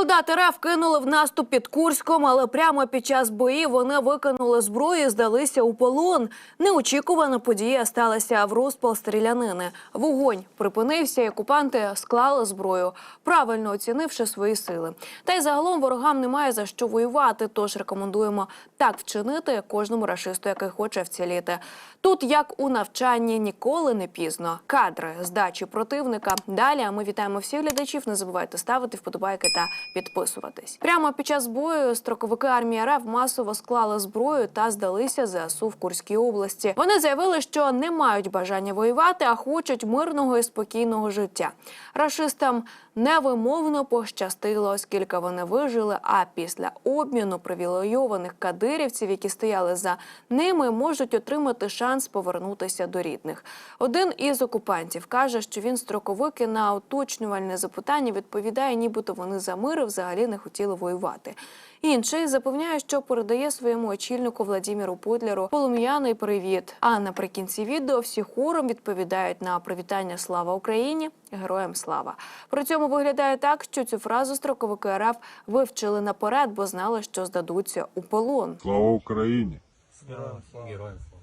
Солдати РФ кинули в наступ під Курськом, але прямо під час боїв вони викинули зброю, і здалися у полон. Неочікувана подія сталася в розпал стрілянини. Вогонь припинився, і окупанти склали зброю, правильно оцінивши свої сили. Та й загалом ворогам немає за що воювати. Тож рекомендуємо так вчинити кожному рашисту, який хоче вціліти. Тут, як у навчанні, ніколи не пізно. Кадри здачі противника. Далі ми вітаємо всіх глядачів. Не забувайте ставити вподобайки та підписуватись. Прямо під час бою строковики армії РФ масово склали зброю та здалися ЗСУ в Курській області. Вони заявили, що не мають бажання воювати, а хочуть мирного і спокійного життя. Рашистам невимовно пощастило, оскільки вони вижили. А після обміну привілейованих кадирівців, які стояли за ними, можуть отримати шанс повернутися до рідних. Один із окупантів каже, що він строковик і на уточнювальне запитання відповідає, нібито вони за мир і взагалі не хотіли воювати. Інший запевняє, що передає своєму очільнику Владіміру Путлеру полум'яний привіт. А наприкінці відео всі хором відповідають на привітання Слава Україні, героям слава. При цьому виглядає так, що цю фразу строковики РФ вивчили наперед, бо знали, що здадуться у полон. Слава Україні! Героям слава.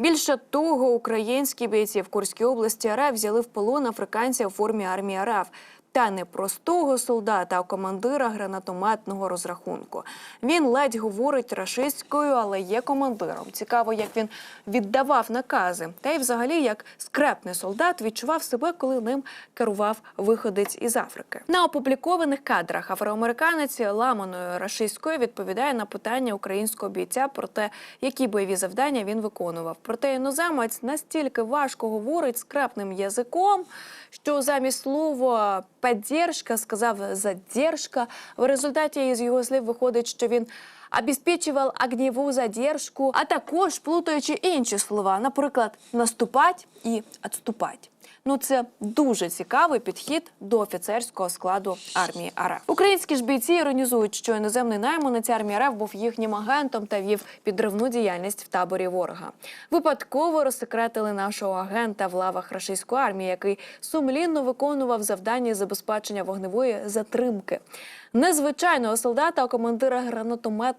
Більше того, українські бійці в Курській області РФ взяли в полон африканця у формі армії РФ. Та не простого солдата, а командира гранатометного розрахунку. Він ледь говорить рашистською, але є командиром. Цікаво, як він віддавав накази, та й взагалі як скрепний солдат відчував себе, коли ним керував виходець із Африки. На опублікованих кадрах афроамериканець ламаною рашистською відповідає на питання українського бійця про те, які бойові завдання він виконував. Проте іноземець настільки важко говорить скрепним язиком, що замість слова «поддержка» сказав задержка. В результаті із його слів виходить, що він обеспечував огневу задержку, а також плутаючи інші слова, наприклад, наступать і відступать. Ну, це дуже цікавий підхід до офіцерського складу армії РФ. Українські ж бійці іронізують, що іноземний найманець армії РФ був їхнім агентом та вів підривну діяльність в таборі ворога. Випадково розсекретили нашого агента в лавах рашистської армії, який сумлінно виконував завдання забезпечення вогневої затримки. Незвичайного солдата, командира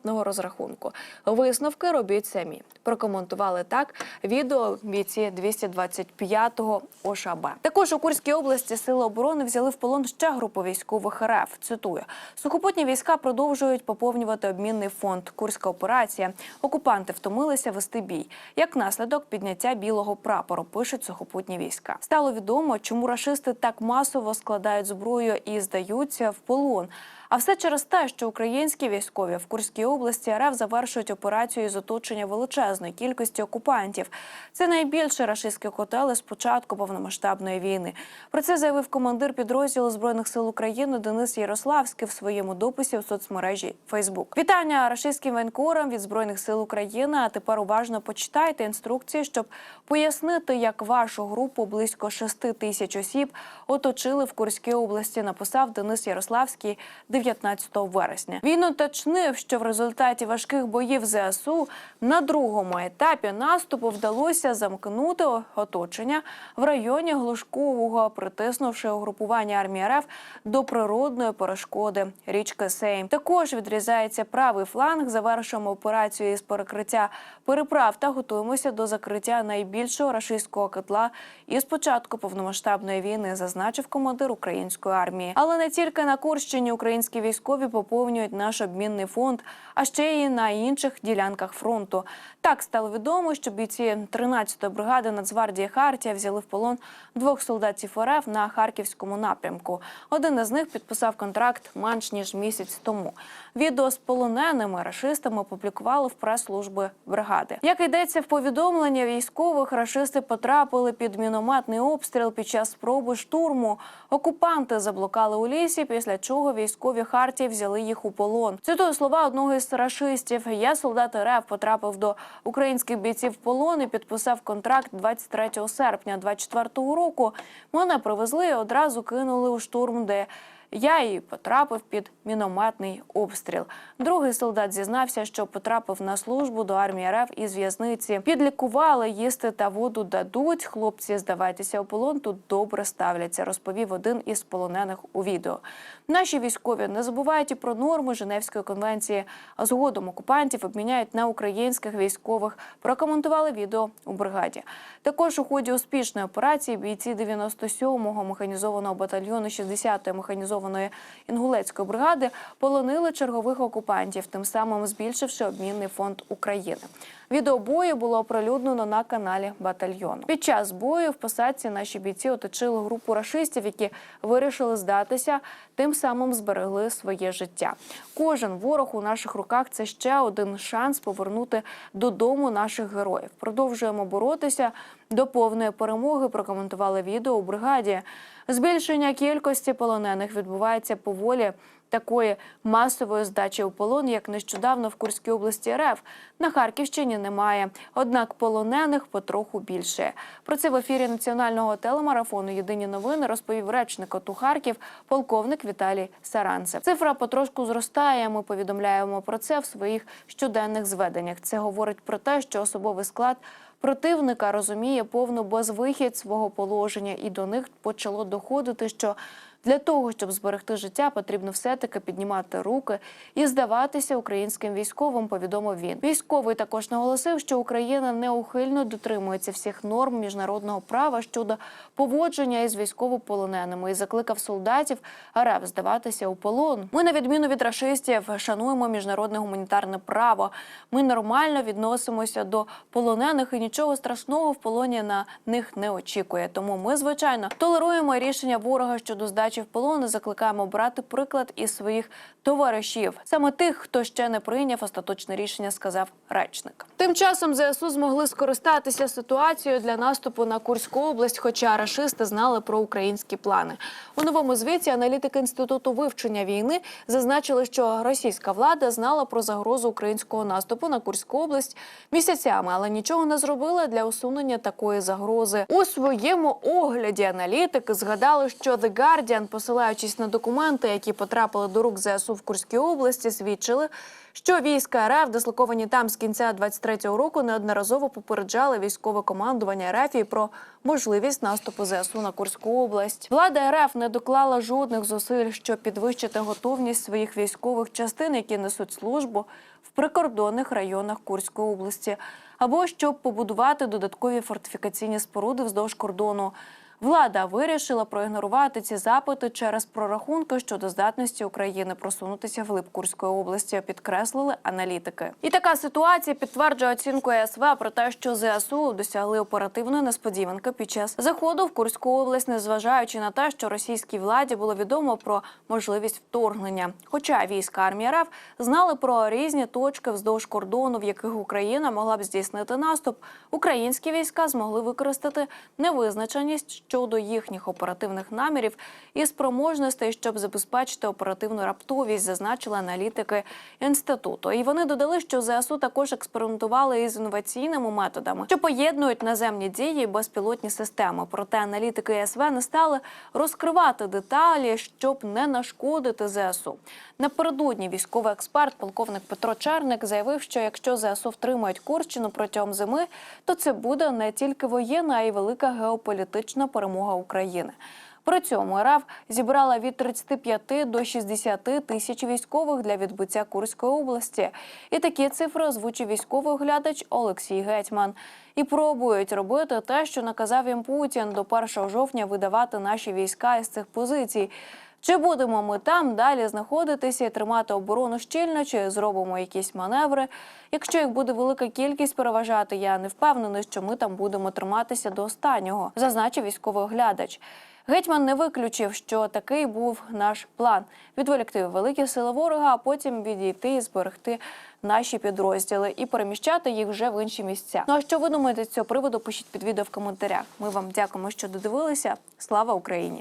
гранатометного розрахунку. Висновки робіть самі. Прокоментували так відео бійці 225-го ОШАБ. Також у Курській області сили оборони взяли в полон ще групу військових РФ. Цитую: сухопутні війська продовжують поповнювати обмінний фонд. Курська операція. Окупанти втомилися вести бій. Як наслідок підняття білого прапору пишуть сухопутні війська. Стало відомо, чому рашисти так масово складають зброю і здаються в полон. А все через те, що українські військові в Курській області РФ завершують операцію з оточення величезної кількості окупантів. Це найбільший рашистський котел з початку повномасштабної війни. Про це заявив командир підрозділу збройних сил України Денис Ярославський в своєму дописі у соцмережі Фейсбук. Вітання рашистським воєнкорам від збройних сил України. А тепер уважно почитайте інструкції, щоб пояснити, як вашу групу близько 6 тисяч осіб оточили в Курській області. Написав Денис Ярославський 19 вересня. Він уточнив, що в результаті важких боїв ЗСУ на другому етапі наступу вдалося замкнути оточення в районі Глушкового, притиснувши угрупування армії РФ до природної перешкоди річки Сейм. Також відрізається правий фланг. Завершуємо операцію із перекриття переправ та готуємося до закриття найбільшого рашистського котла із початку повномасштабної війни, зазначив командир української армії. Але не тільки на Курщині українські військові поповнюють наш обмінний фонд, а ще й на інших ділянках фронту. Так стало відомо, що бійці 13-ї бригади Нацгвардії Хартія взяли в полон двох солдатів РФ на харківському напрямку. Один із них підписав контракт менш ніж місяць тому. Відео з полоненими рашистами опублікували в прес-служби бригади. Як йдеться в повідомленні військових, рашисти потрапили під мінометний обстріл під час спроби штурму. Окупанти заблукали у лісі, після чого військові Хартії взяли їх у полон. Цитую слова одного із рашистів. Я солдат РФ потрапив до українських бійців в полон і підписав контракт 23 серпня 24-го року. Мене привезли і одразу кинули у штурм, де Я і потрапив під мінометний обстріл. Другий солдат зізнався, що потрапив на службу до армії РФ із в'язниці. Підлікували, їсти та воду дадуть. Хлопці, здавайтеся у полон, тут добре ставляться, розповів один із полонених у відео. Наші військові не забувають і про норми Женевської конвенції. Згодом окупантів обміняють на українських військових. Прокоментували відео у бригаді. Також у ході успішної операції бійці 97-го механізованого батальйону 60-ї механізованої інгулецької бригади полонили чергових окупантів, тим самим збільшивши обмінний фонд України. Відео бою було оприлюднено на каналі батальйону. Під час бою в посадці наші бійці оточили групу рашистів, які вирішили здатися, тим самим зберегли своє життя. Кожен ворог у наших руках це ще один шанс повернути додому наших героїв. Продовжуємо боротися до повної перемоги. Прокоментували відео у бригаді. Збільшення кількості полонених відбувається поволі. Такої масової здачі у полон, як нещодавно в Курській області РФ, на Харківщині немає. Однак полонених потроху більше. Про це в ефірі національного телемарафону Єдині новини розповів речник ОТУ Харків, полковник Віталій Саранцев. Цифра потрошку зростає. Ми повідомляємо про це в своїх щоденних зведеннях. Це говорить про те, що особовий склад противника розуміє повну безвихідь свого положення, і до них почало доходити, що для того, щоб зберегти життя, потрібно все-таки піднімати руки і здаватися українським військовим. Повідомив він. Військовий також наголосив, що Україна неухильно дотримується всіх норм міжнародного права щодо поводження із військовополоненими і закликав солдатів РФ здаватися у полон. Ми, на відміну від рашистів, шануємо міжнародне гуманітарне право. Ми нормально відносимося до полонених і нічого страшного в полоні на них не очікує. Тому ми, звичайно, толеруємо рішення ворога щодо здачі в полон закликаємо брати приклад із своїх товаришів, саме тих, хто ще не прийняв остаточне рішення, сказав речник. Тим часом ЗСУ змогли скористатися ситуацією для наступу на Курську область, хоча рашисти знали про українські плани. У новому звіті аналітики інституту вивчення війни зазначили, що російська влада знала про загрозу українського наступу на Курську область місяцями, але нічого не зробила для усунення такої загрози. У своєму огляді аналітики згадали, що The Guardian, посилаючись на документи, які потрапили до рук ЗСУ в Курській області, свідчили. Що війська РФ, дислоковані там з кінця 23-го року, неодноразово попереджали військове командування РФ про можливість наступу ЗСУ на Курську область. Влада РФ не доклала жодних зусиль, щоб підвищити готовність своїх військових частин, які несуть службу в прикордонних районах Курської області, або щоб побудувати додаткові фортифікаційні споруди вздовж кордону. Влада вирішила проігнорувати ці запити через прорахунки щодо здатності України просунутися вглиб Курської області, підкреслили аналітики. І така ситуація підтверджує оцінку ЕСВ про те, що ЗСУ досягли оперативної несподіванки під час заходу в Курську область, незважаючи на те, що російській владі було відомо про можливість вторгнення. Хоча війська армії РФ знали про різні точки вздовж кордону, в яких Україна могла б здійснити наступ, українські війська змогли використати невизначеність щодо їхніх оперативних намірів і спроможностей, щоб забезпечити оперативну раптовість, зазначили аналітики інституту. І вони додали, що ЗСУ також експериментували із інноваційними методами, що поєднують наземні дії і безпілотні системи. Проте аналітики СВ не стали розкривати деталі, щоб не нашкодити ЗСУ. Напередодні військовий експерт, полковник Петро Черник, заявив, що якщо ЗСУ втримають Курщину протягом зими, то це буде не тільки воєнна, а й велика геополітична перемога України. При цьому РФ зібрала від 35 до 60 тисяч військових для відбиття Курської області. І такі цифри озвучив військовий оглядач Олексій Гетьман. І пробують робити те, що наказав їм Путін до 1 жовтня видавати наші війська із цих позицій. Чи будемо ми там далі знаходитися і тримати оборону щільно, чи зробимо якісь маневри? Якщо їх буде велика кількість переважати, я не впевнений, що ми там будемо триматися до останнього, зазначив військовий оглядач. Гетьман не виключив, що такий був наш план: відволікти великі сили ворога, а потім відійти і зберегти наші підрозділи і переміщати їх вже в інші місця. Ну а що ви думаєте з цього приводу? Пишіть під відео в коментарях. Ми вам дякуємо, що додивилися. Слава Україні!